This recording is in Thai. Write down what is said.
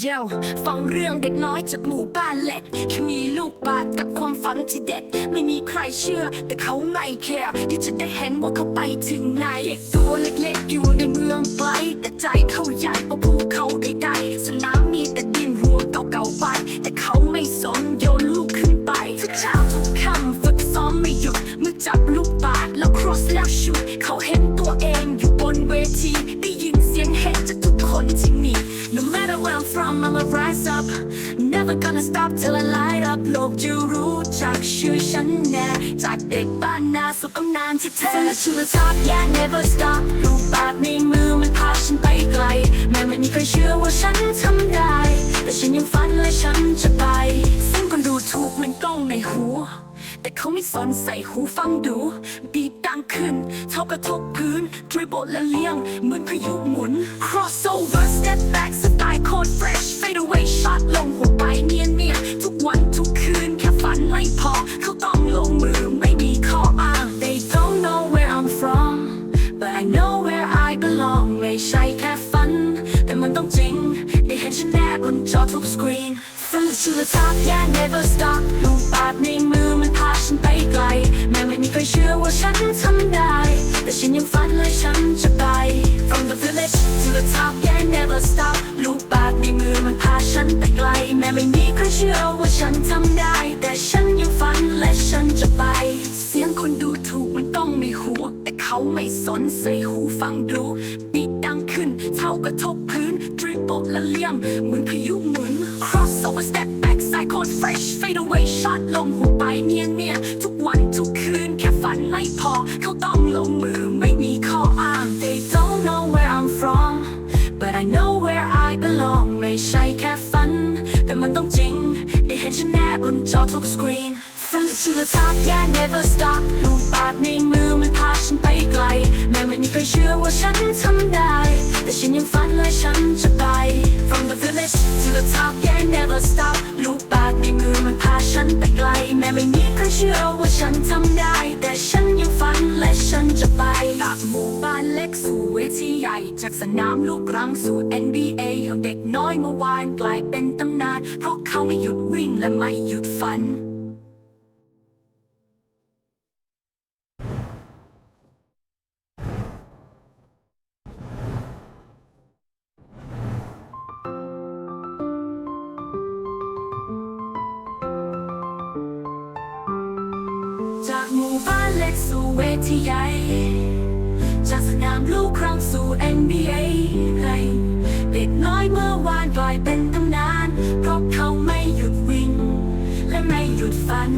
เย้ฟังเรื่องเด็กน้อยจากหมู่บ้านเล็กแค่มีลูกบาศกับความฝันที่เด็ด ไม่มีใครเชื่อ แต่เขาไม่แคร์ที่จะได้เห็นว่าเขาไปถึงไหนเด็กตัวเล็กๆอยู่ในเมืองไกลแต่ใจเขาใหญ่เพราะภูเขาใดๆสนามมีแต่ดินหัวเก่าๆไป แต่เขาไม่สนโยนลูกขึ้นไปทุกเช้าทุกค่ำฝึกซ้อมไม่หยุดเมื่อจับลูกบาศแล้ว cross แล้วชุด from I'ma rise up Never gonna stop till I light up โลกจะรู้จักชื่อฉันแน่ จากเด็กบ้านนาสู่ตำนานที่แท้ From the to the top yeah never stop เขาไม่สนใส่หูฟังดู บีบดังขึ้น เท่ากระทบพื้น dribble และเลี้ยง เหมือนพายุหมุน crossover step back สไตล์โคตร fresh fade away shot ลงหัวไปเนียนเนียนทุกวันทุกคืน แค่ฝันไม่พอ เขาต้องลงมือไม่มีข้ออ้าง they don't know where I'm from but I know where I belong ไม่ใช่แค่ฝัน แต่มันต้องจริงได้เห็นฉันแน่บนจอทุกสกรีน From the to the top yeah never stop ว่าฉันทำได้ แต่ฉันยังฝันและฉันจะไป From the village to the top yeah never stop ลูกบาศในมือมันพาฉันไปไกล แม้ไม่มีใครเชื่อว่าฉันทำได้ แต่ฉันยังฝันและฉันจะไป เสียงคนดูถูกมันต้องในหัวแต่เขาไม่สนใส่หูฟังดูบีดดังขึ้นเท่ากระทบพื้น dribble และเลี่ยมเหมือนพายุหมุน crossover step back side code fresh fade away shot ลงหัวไปเนียนเนียทุกวัน ฝันไม่พอ เขาต้องลงมือไม่มีข้ออ้าง they don't know where I'm from but I know where I belong ไม่ใช่แค่ฝัน แต่มันต้องจริง ได้เห็นฉันแน่บนจอทุกสกรีน From the to the top yeah never stop ลูกบาศในมือมันพาฉันไปไกล แม้ไม่มีใครเชื่อว่าฉันทำได้ แต่ฉันยังฝันและฉันจะไป From the village to the top yeah never stop ลูกบาศในมือมันพาฉันไปไกล แม้ไม่มีใครเชื่อว่าฉันทำ จะไปจากหมู่บ้านเล็กสู่เวทีใหญ่ จากสนามลูกรังสู่ NBA เอาเด็กน้อยเมื่อวานกลายเป็นตำนาน เพราะเขาไม่หยุดวิ่งและไม่หยุดฝัน จากหมู่บ้านเล็กสู่เวทีใหญ่ จากสนามลูกครั้งสู่ NBA ให้เด็กน้อยเมื่อวานกลายเป็นตำนาน เพราะเขาไม่หยุดวิ่ง และไม่หยุดฝัน